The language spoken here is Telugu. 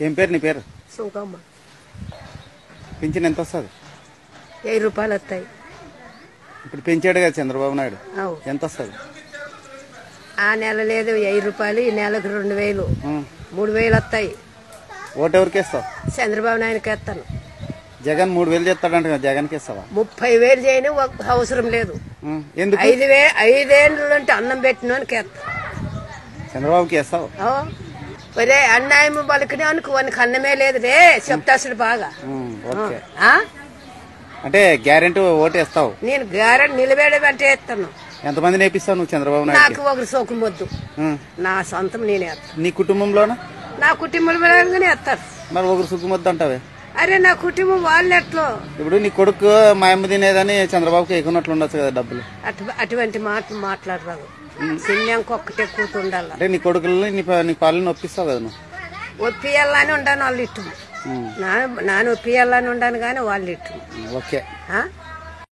ఏం పేరు నీ పేరు? సుంకమ్మ పింఛన్ ఎంత వస్తుంది? వెయ్యి రూపాయలు వస్తాయి. ఇప్పుడు పెంచాడు కదా చంద్రబాబు నాయుడు. అవు ఎంత వస్తుంది? ఆ నెల లేదు వెయ్యి రూపాయలు ఈ నెలకు రెండు వేలు. మూడు వేలు వస్తాయి. ఓటు ఎవరికి ఇస్తావు? చంద్రబాబు నాయుడుకి వేస్తాను. జగన్ మూడు వేలు చేస్తాడంట కదా జగన్కి ఇస్తావా? ముప్పై వేలు చేయని ఒక అవసరం లేదు. ఉం. ఎందుకు? ఐదు వే ఐదేళ్ళు అంటే అన్నం పెట్టినోనికి వేస్తాను చంద్రబాబుకి ఇస్తావు ఓ, ఒరే అన్నాయం పలికినానికి వానికి అన్నమే లేదు రే చెప్తాసుడు బాగా? అంటే గ్యారెంటీ ఓటు ఇస్తావు నేను గారెంట్ నిలబెడమంటే వేస్తాను ఎంతమంది నేపిస్తావు నువ్వు చంద్రబాబు నాయుడు నాకు ఒకరు సోకు మొద్దు. నా సొంతం నేనే నీ కుటుంబంలోన? నా కుటుంబం పరంగానే వేస్తారు మరి ఒకరు సుఖమొద్దు అంటావే? అరే నా కుటుంబం వాళ్ళు ఎట్లో? ఇప్పుడు నీ కొడుకు మా అమ్మ తినేదని చంద్రబాబుకి ఎక్కున్నట్లు ఉండొచ్చు కదా డబ్బులు. అటు అటువంటి మాటలు మాట్లాడరాదు. సిన్నంకి ఒక్కటే కూతుండాల. అంటే నీ కొడుకుల్ని నీ నీ పాలని ఒప్పిస్తావు కదా నువ్వు? ఒప్పియాలని ఉండాను వాళ్ళు ఇట్టు ఉం. నా నాన్న ఒప్పియాలని ఉండాను కానీ వాళ్ళు ఇట్టు ఓకే?